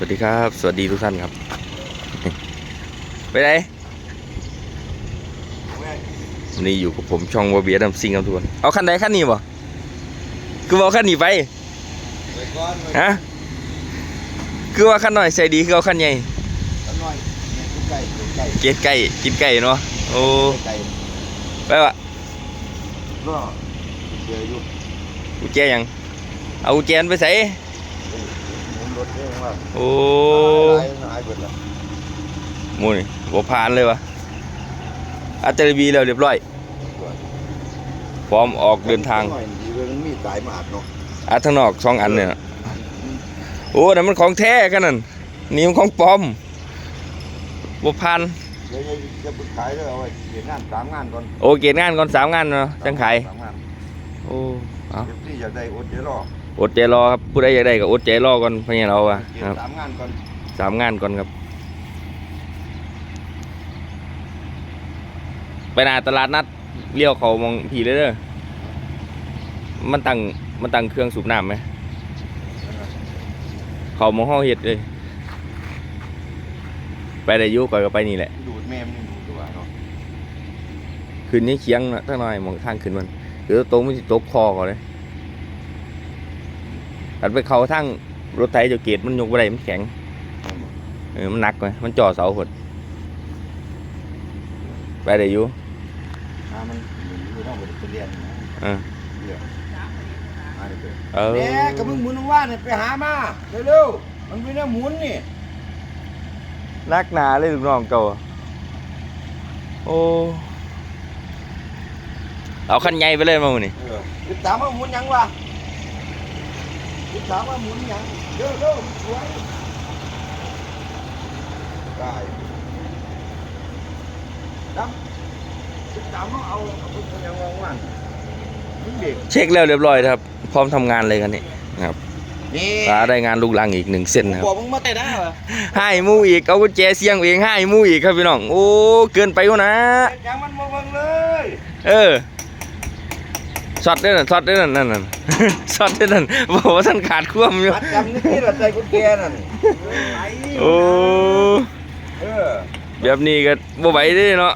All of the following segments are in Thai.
สวัสดีครับ สวัสดีทุกท่านครับ ไปไหนวันนี้อยู่กับผมช่องวอเบียดัมซิงครับทุกคน เอาคันใดคันนี้บ่คือว่าเอาคันนี้ไปไปก่อนไปฮะคือว่าคันหน่อยใส่ดีคือเอาคันใหญ่สักหน่อยเนี่ยกินไก่กินไก่เกลียดไก่กินไก่เนาะโอ้ไก่ไปวะก็เจออยู่กุญแจยังเอากุญแจนไปใส่หมุน รถเองว่าโอ้หายหายเบิดแล้วหมูนี่บ่ผ่านเลยวะอัตเตอร์บีแล้วเรียบร้อย พร้อมออกเดินทางหน่อยดีเลยมันมีสายมาอัดเนาะอัดทางนอกสองอันเนี่ยนะโอ้นั่นมันของแท้กันนั่นนี่มันของปลอมบ่พันเดี๋ยวจะไปขายเลยเอาไว้เดี๋ยวงานสามงานก่อนโอเกณฑ์งานก่อนสามงานเนาะจังขายสามงานโอ้เอาเดี๋ยวที่อยากได้อดเดี๋ยวรอ อดใจรอครับผู้ใดอยากได้ก็อดใจรอก่อนเพราะงั้นเราอะเก็บครับสามงานก่อนสามงานก่อนครับ ไปหน้าตลาดนัดเลี้ยวเขามองผีเลยเด้อมันตั้งมันตั้งเครื่องสูบน้ำไหมเขามองห้องเห็ดเลย ไปได้อยุก่อนก็ไปนี่แหละดูดแม่มนี่ดูตัวเนาะคืนนี้เคียงนะถ้าหน่อยมองทางขึ้นมันหรือตรงมันสิตกคอก่อนเลย ตัดไปเขาทางรถไถเจะเกตมันยกไปได้มันแข็งเออมันหนักไงมันจ่อเสาหดไปได้อยู่อ่ามันอยู่ต้องไปเรียนนะเออเดี๋ยวอ่าเดี๋ยวไปเออเนี่ยกับมึงหมุนว่าเนี่ยไปหามาเร็วๆมันเป็นน้ำหมุนนี่นักหนาเลยลูกน้องเก่าโอ้เอาคันใหญ่ไปเลยมาหมื้อนี่เออติดตามว่าหมุนหยังวะ ติดตามว่าหมุนหยังเร็วเร็วๆสวยได้ดำติดตามว่าเอาเอาไปทำหยังวางวันมึงเด็กเช็คแล้วเรียบร้อยนะครับ พร้อมทำงานเลยกันนี่ครับนี่ฟ้าได้งานลูกลังอีกหนึ่งเส้นนะครับบอกมึงมาแต่ได้เหรอให้หมู่อีกเอากุญแจเสียงเองให้หมู่อีกครับพี่น้องโอ้เกินไปวะนะเด็กยังมันมาเบังเลย เออ ช็อตด้วยนั่นช็อตด้วยนั่นนั่นนั่นช็อตด้วยนั่นบอกว่าท่านขาดควมอยู่มัดจำนี่ละใจกุญแจนั่นโอ้เออแบบนี้ก็บ่ไหวเด้เนาะ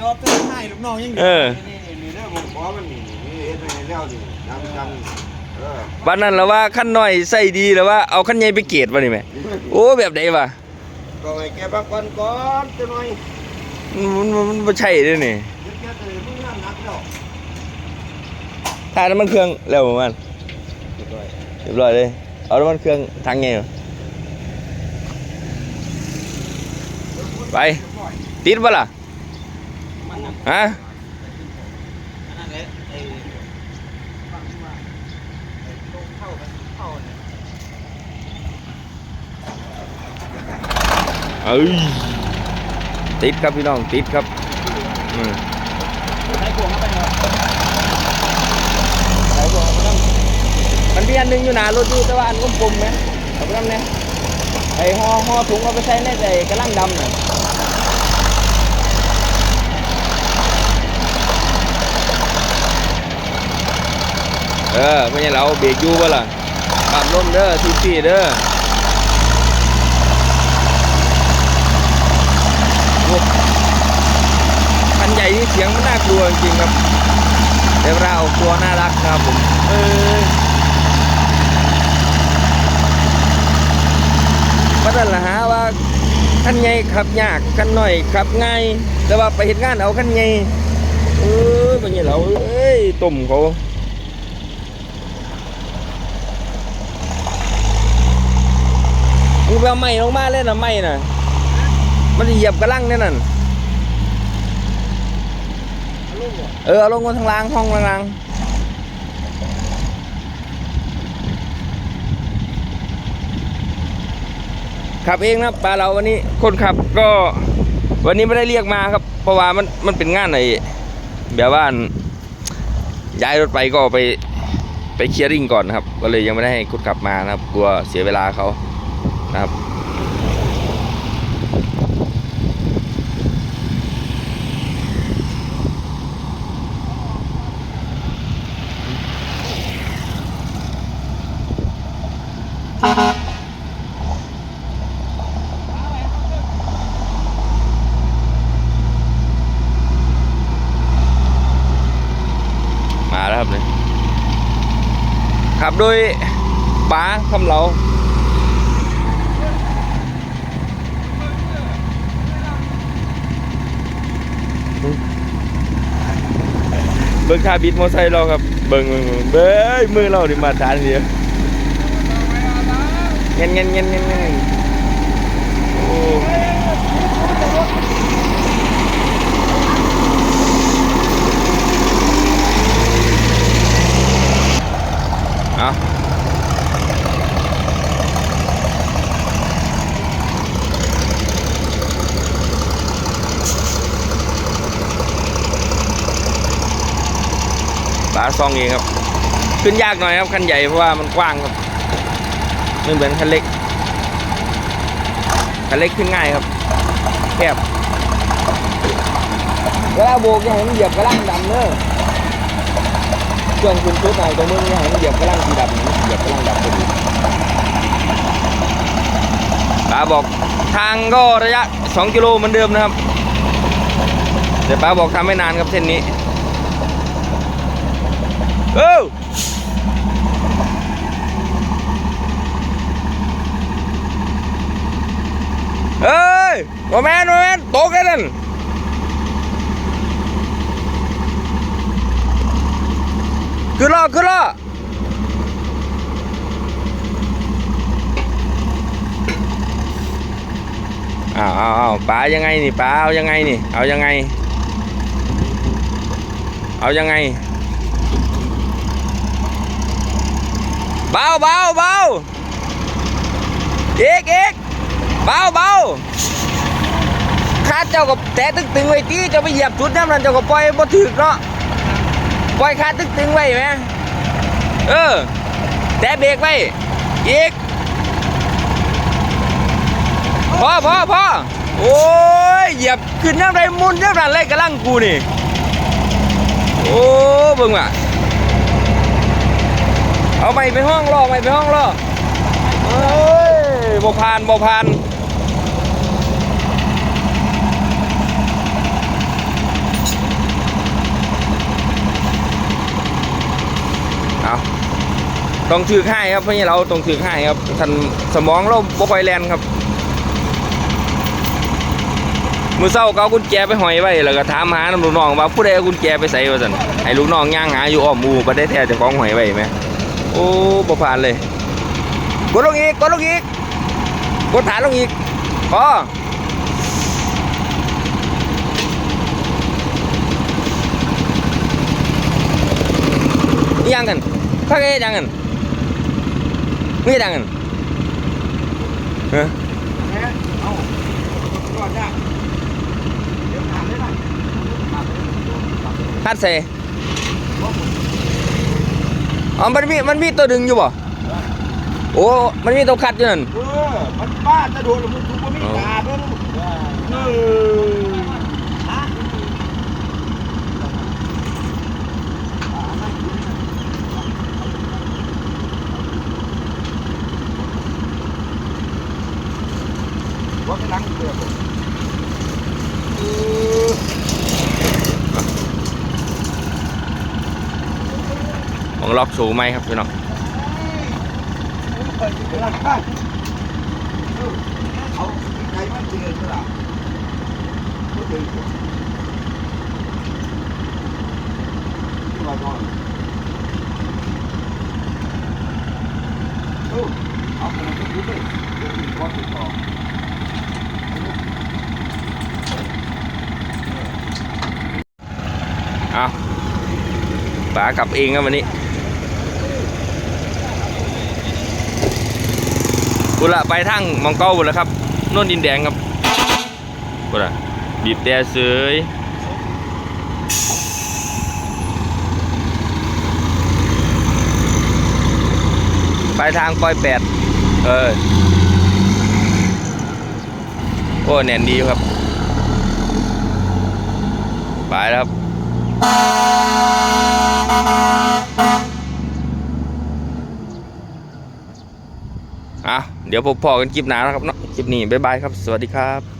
ยอมจะให้ลูกน้องยังเออนี่นี่นี่เรื่องผมบอกมันนี่นี่เฮ็ดไปในแล้วนี่จำจำเออวันนั้นแล้วว่าขั้นน้อยใส่ดีแล้วว่าเอาขั้นใหญ่ไปเกตวะนี่แม่โอ้แบบใดวะก็ให้แกพักก่อนก่อนจะหน่อยมันมันมันบ่ใช่เด้นี่เดี๋ยวแกตื่นมึงงานหนักแล้ว ถ่ายน้ำมันเครื่องแล้วประมันเรียบร้อยเลย เอาน้ำมันเครื่องทางไงไป ติดปะล่ะฮะเอ้ยติดครับพี่น้องติดครับอืม ใช้พวงเข้าไปเนาะ ใส่บ่เอาไปนำมันมี อันหนึงอยู่หนารถอยู่แต่ว่าอันกลมๆไหมเอาไปนำเนี่ยไอ้ห่อห่อถุงเอาไปใส่ในไอ้กระลังดำน่ะเออไม่ใช่เราเบรกอยู่ปะล่ะปรับลมเด้อทีซีเด้อคันใหญ่นี่เสียงมันน่ากลัวจริงครับแต่เวลาออกตัวน่ารักนะครับผมเออ ก็นั่นหละฮะว่าขั้นใหญ่ขับยากขั้นน้อยขับง่ายแต่ว่าไปเห็นงานเอาขั้นใหญ่เออเป็นไงเราเอ้ยตุ่มเขามึงเอาไม้ลงมาเล่นนะไม้น่ะ มันจะเหยียบกระลังแน่นั่นเออเอาลงมาทางล่างห้องล่าง ขับเองนะปลาเราวันนี้คนขับก็วันนี้ไม่ได้เรียกมาครับ เพราะว่ามันมันเป็นงานไหนแบบว่าย้ายรถไปก็ไปไปเคลียร์ริ่งก่อนนะครับ ก็เลยยังไม่ได้ให้คนขับมานะครับ กลัวเสียเวลาเขานะครับ เขับ โดยป๋าคำเหลาเบิ้งคาบิดมอไซค์เราครับ เบิ้งเบิ่งเบิ่งเบ้มือเราดิมาทานเดียวเงี้ยเงี้ยเงี้ยเงี้ยเงี้ยโอ้เอาปลา ซองเองครับ ขึ้นยากหน่อยครับคันใหญ่เพราะว่ามันกว้างครับไม่เหมือนคันเล็กคันเล็กขึ้นง่ายครับแคบเวลาโบกย่าให้มันเหยียบกระลังดำเนอะช่วงคุณชุดหน่อยตรงมืออย่าให้มันเหยียบกระลังสีดำเหยียบกระลังดำพอดีป้าบอกทางก็ระยะ 2 กิโลเหมือนเดิมนะครับแต่ป้าบอกทำไม่นานครับเส้นนี้ เอ้าเอ้ยโมแมนโมแมนตกแล้วนั่นขึ้นล้อขึ้นล้ออ้าวอ้าวอ้าวป๋ายังไงนี่ป๋าเอายังไงนี่ เอายังไง เอายังไง เบาเบาเบาอีกอีกเบาเบาคาดเจ้ากับแต่ตึงตึงไว้ตีเจ้าไปเหยียบจุดน้ำนั่นเจ้าก็ปล่อยบ่ถึกเนาะปล่อยคาดตึงตึงไว้ไหมเออแต่เบรกไว้อีกพอพอพอโอ้ยเหยียบขึ้นน้ำไรมุนน้ำนั่นเลยกระลังกูนี่โอ้เบิ่งว่ะ เอาไม่ไปห้องรอไม่ไปห้องรอเอ้ยบ่ผ่านบ่ผ่านเอาต้องถือให้ครับเพราะเราต้องถือให้ครับท่านสมองเราบ่ค่อยแลนครับมือเศร้าก็เอากุญแจไปห้อยไว้แล้วก็ถามหาน้ำลูกน้องว่าผู้ใดเอากุญแจไปใส่ว่าซั่นให้ลูกน้องย่างหาอยู่อ้อมมู่บ่ได้แท้จ้าของห้อยไว้ไหม อ้บ่ผ่านเลย กดลงอีก กดลงอีก กดฐานลงอีกพออิหยังกันพักเอ๊ยังกันมีดังกันเฮ้ยแม่เอาก่อนจ้ะเดี๋ยว อ๋อมันมีมันมีตัวดึงอยู่บ่โอ้ มันมีตัวคัดอยู่นั่นเออมันบ้าจะโดนมันถูกมันไม่ตาด้วยเออว่าไปล้างเกลือผ มองล็อกสูงไหมครับพี่น้องเปิดเวลาข้างเอาไก่มันเจือใช่ไหมก็เจือที่เรานอนเออเอาไปแล้วก็ดูไปเดี๋ยวอีกวันติดต่อเอาป๋ากลับเองครับวันนี้ กุละไปทางมองเก้าบุแล้วครับน่นดินแดงครับกุละบีบแต่เสยไปทางปอยแปดเออ โอ้แน่นดีครับ ไปแล้วครับ อะ เดี๋ยวพบพอกันคลิปหน้านะครับเนาะคลิปนี้บ๊ายบายครับ สวัสดีครับ